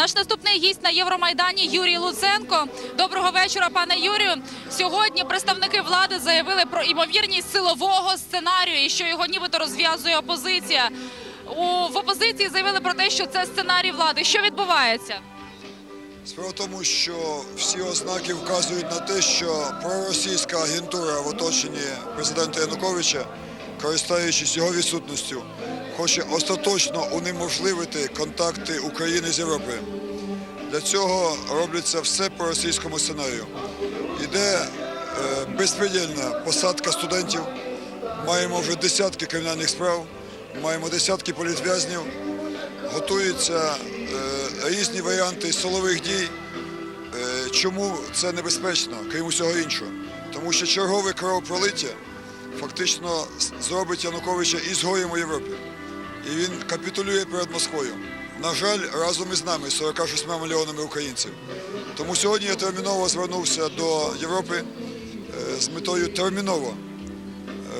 Наш наступний гість на Євромайдані Юрій Луценко. Доброго вечора, пане Юрію. Сьогодні представники влади заявили про імовірність силового сценарію, і що його нібито розв'язує опозиція. У в опозиції заявили про те, що це сценарій влади. Що відбувається? Справа в тому, що всі ознаки вказують на те, що проросійська агентура в оточенні президента Януковича, користуючись його відсутністю, хоче остаточно унеможливити контакти України з Європою. Для цього робляться все по російському сценарію. Іде е, посадка студентів. Маємо вже десятки кримінальних справ, маємо десятки політв'язнів готуються е, різні варіанти силових дій. Е, чому це небезпечно, крім усього іншого? Тому що чергове кровопролиття фактично зробить Януковича ізгоєм у Європі. І він капітулює перед Москвою. На жаль, разом із нами, 46 мільйонами українців. Тому сьогодні я терміново звернувся до Європи е, з метою терміново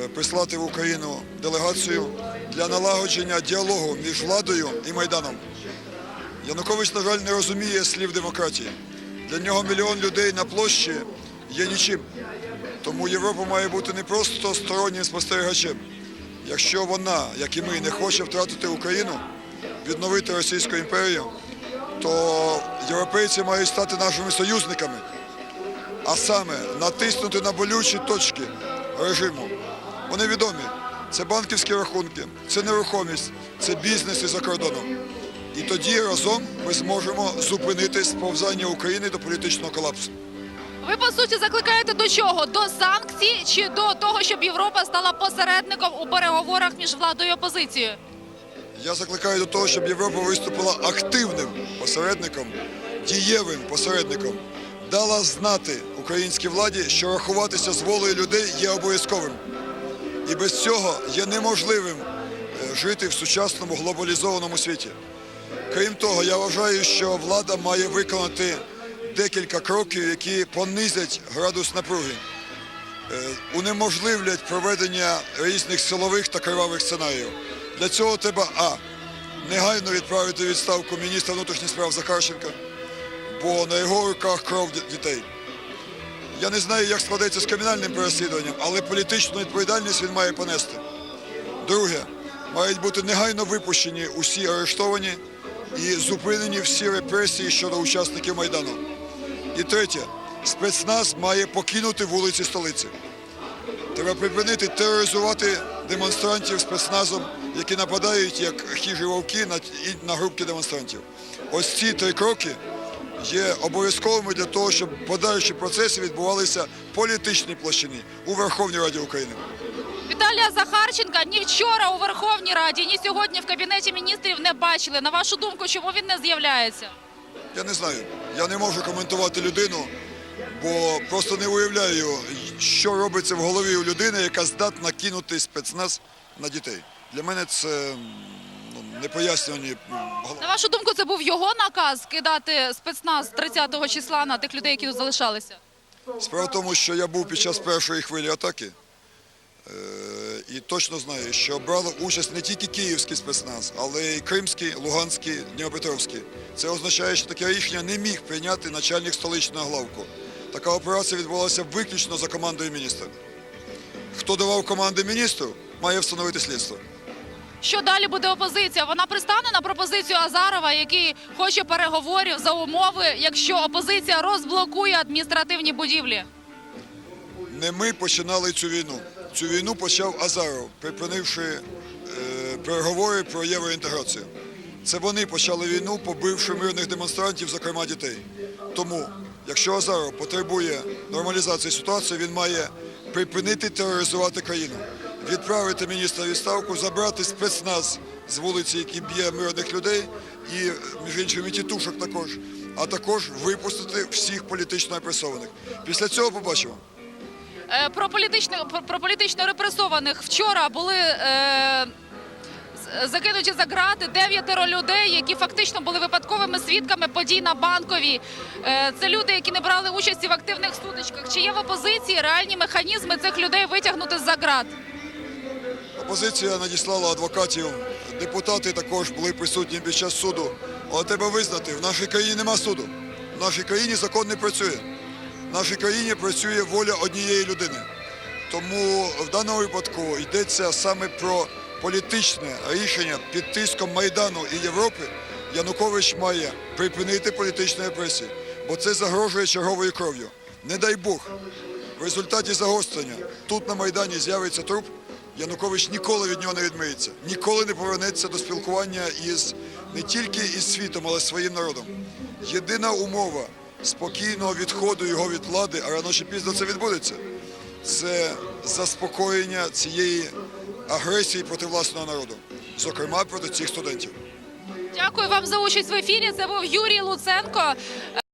е, прислати в Україну делегацію для налагодження діалогу між владою і Майданом. Янукович, на жаль, не розуміє слів демократії. Для нього мільйон людей на площі є нічим. Тому Європа має бути не просто стороннім спостерігачем. Якщо вона, як і ми, не хоче втратити Україну, відновити Російську імперію, то європейці мають стати нашими союзниками а саме натиснути на болючі точки режиму. Вони відомі. Це банківські рахунки, це нерухомість, це бізнес із-за кордоном. І тоді разом ми зможемо зупинити сповзання України до політичного колапсу. Ви по суті закликаєте до чого? До санкцій чи до того, щоб Європа стала посередником у переговорах між владою і опозицією? Я закликаю до того, щоб Європа виступила активним посередником, дієвим посередником, дала знати українській владі, що рахуватися з волею людей є обов'язковим. І без цього є неможливим е, жити в сучасному глобалізованому світі. Крім того, я вважаю, що влада має виконати декілька кроків, які понизять градус напруги, е, унеможливлять проведення різних силових та кривавих сценаріїв. Для цього треба а. Негайно відправити відставку міністра внутрішніх справ Захарченка, бо на його руках кров дітей. Я не знаю, як складеться з кримінальним переслідуванням, але політичну відповідальність він має понести. Друге, мають бути негайно випущені усі арештовані і зупинені всі репресії щодо учасників Майдану. І третє, спецназ має покинути вулиці столиці. Треба припинити тероризувати демонстрантів спецназом, які нападають як хижі вовки на, на групки демонстрантів. Ось ці три кроки є обов'язковими для того, щоб подальші процеси відбувалися в політичній площині у Верховній Раді України. Віталія Захарченка ні вчора у Верховній Раді, ні сьогодні в Кабінеті міністрів не бачили. На вашу думку, чому він не з'являється? Я не знаю. Я не можу коментувати людину, бо просто не уявляю, що робиться в голові у людини, яка здатна кинути спецназ на дітей. Для мене це ну, непояснювані. На вашу думку, це був його наказ кидати спецназ 30-го числа на тих людей, які тут залишалися? Справа в тому, що я був під час першої хвилі атаки е, і точно знаю, що брали участь не тільки київський спецназ, але й кримський, луганський, Дніпропетровський. Це означає, що таке рішення не міг прийняти начальник столичного главку. Така операція відбулася виключно за командою міністра. Хто давав команди міністру, має встановити слідство. Що далі буде опозиція? Вона пристане на пропозицію Азарова, який хоче переговорів за умови, якщо опозиція розблокує адміністративні будівлі. Не ми починали цю війну. Цю війну почав Азаров, припинивши е, переговори про євроінтеграцію. Це вони почали війну, побивши мирних демонстрантів, зокрема дітей. Тому, якщо Азаров потребує нормалізації ситуації, він має припинити тероризувати країну, відправити міністра відставку, забрати спецназ з вулиці, який б'є мирних людей, і між іншим і тітушок також, а також випустити всіх політично репресованих. Після цього побачимо. Е, Про політично про- політично репресованих вчора були е, закинуті за грати дев'ятеро людей, які фактично були випадковими свідками подій на банковій. Е, це люди, які не брали участі в активних сутичках. Чи є в опозиції реальні механізми цих людей витягнути за грат? Опозиція надіслала адвокатів, депутати також були присутні під час суду. Але треба визнати, в нашій країні нема суду. В нашій країні закон не працює. В нашій країні працює воля однієї людини. Тому в даному випадку йдеться саме про політичне рішення під тиском Майдану і Європи. Янукович має припинити політичні репресії, бо це загрожує черговою кров'ю. Не дай Бог, в результаті загострення тут на Майдані з'явиться труп, Янукович ніколи від нього не відмиється, ніколи не повернеться до спілкування із не тільки із світом, але й своїм народом. Єдина умова спокійного відходу його від влади, а рано чи пізно це відбудеться, це заспокоєння цієї агресії проти власного народу, зокрема проти цих студентів. Дякую вам за участь в ефірі. Це був Юрій Луценко.